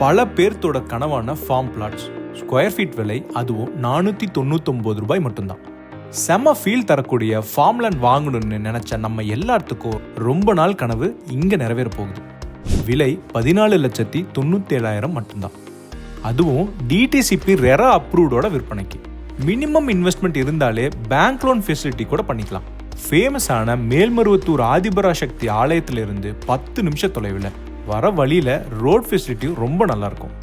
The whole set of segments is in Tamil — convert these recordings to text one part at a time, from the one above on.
பல பேர்த்தோட கனவான ஃபார்ம் பிளாட்ஸ் ஸ்கொயர் ஃபீட் விலை அதுவும் நானூற்றி தொண்ணூத்தொம்பது ரூபாய் மட்டும்தான். செம ஃபீல் தரக்கூடிய ஃபார்ம் லேண்ட் வாங்கணும்னு நினச்ச நம்ம எல்லாத்துக்கும் ரொம்ப நாள் கனவு இங்கே நிறைவேற போகுது. விலை பதினாலு லட்சத்தி தொண்ணூத்தேழாயிரம் மட்டும்தான். அதுவும் டிடிசிபி ரெரா அப்ரூவ்டோட விற்பனைக்கு. மினிமம் இன்வெஸ்ட்மெண்ட் இருந்தாலே பேங்க் லோன் ஃபெசிலிட்டி கூட பண்ணிக்கலாம். ஃபேமஸான மேல்மருவத்தூர் ஆதிபராசக்தி ஆலயத்திலிருந்து பத்து நிமிஷ தொலைவில் வர வழியில் ரோட் ஃபெசிலிட்டியும் ரொம்ப நல்லா இருக்கும்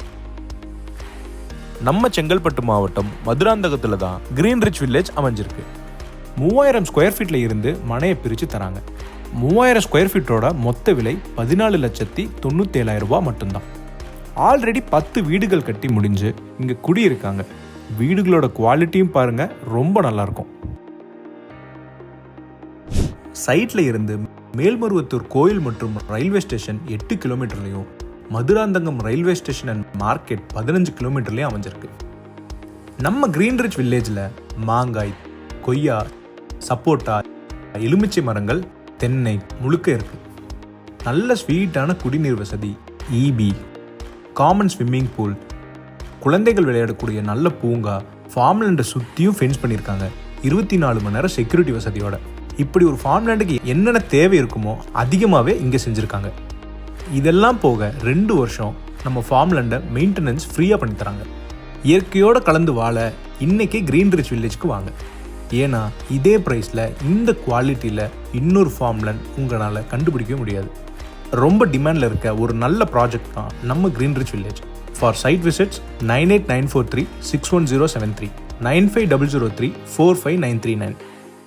நம்ம செங்கல்பட்டு மாவட்டம் மதுராந்தகத்தில் தான் கிரீன் ரிச் வில்லேஜ் அமைஞ்சிருக்கு. மூவாயிரம் ஸ்கொயர் ஃபீட்டில் இருந்து மனையை பிரித்து தராங்க. மூவாயிரம் ஸ்கொயர் ஃபீட்டோட மொத்த விலை பதினாலு லட்சத்தி தொண்ணூத்தேழாயிரம் ரூபாய் மட்டும்தான். ஆல்ரெடி பத்து வீடுகள் கட்டி முடிஞ்சு இங்கே குடியிருக்காங்க. வீடுகளோட குவாலிட்டியும் பாருங்க ரொம்ப நல்லாயிருக்கும். சைட்டில் இருந்து மேல்மருவத்தூர் கோயில் மற்றும் ரயில்வே ஸ்டேஷன் எட்டு கிலோமீட்டர்லையும் Madurantakam railway station and market பதினஞ்சு கிலோமீட்டர்லையும் அமைஞ்சிருக்கு. நம்ம கிரீன்ரிச் வில்லேஜில் மாங்காய் கொய்யா சப்போட்டா எலுமிச்சை மரங்கள் தென்னை முழுக்க இருக்கு. நல்ல ஸ்வீட்டான குடிநீர் வசதி இபி காமன் ஸ்விம்மிங் பூல் குழந்தைகள் விளையாடக்கூடிய நல்ல பூங்கா ஃபார்ம்லண்டை சுற்றியும் ஃபென்ஸ் பண்ணியிருக்காங்க இருபத்தி நாலு மணி நேரம் செக்யூரிட்டி வசதியோட. இப்படி ஒரு ஃபார்ம்லேண்டுக்கு என்னென்ன தேவை இருக்குமோ அதிகமாகவே இங்கே செஞ்சுருக்காங்க. இதெல்லாம் போக ரெண்டு வருஷம் நம்ம ஃபார்ம்லேண்டை மெயின்டெனன்ஸ் ஃப்ரீயாக பண்ணி தராங்க. இயற்கையோடு கலந்து வாழ இன்றைக்கே கிரீன் ரிச் வில்லேஜ்க்கு வாங்க. ஏன்னா இதே ப்ரைஸில் இந்த குவாலிட்டியில் இன்னொரு ஃபார்ம்லேண்ட் உங்களால் கண்டுபிடிக்கவே முடியாது. ரொம்ப டிமாண்டில் இருக்க ஒரு நல்ல ப்ராஜெக்ட் தான் நம்ம green rich village for site visits nine eight nine four three six one zero seven three nine five double zero three four five nine three nine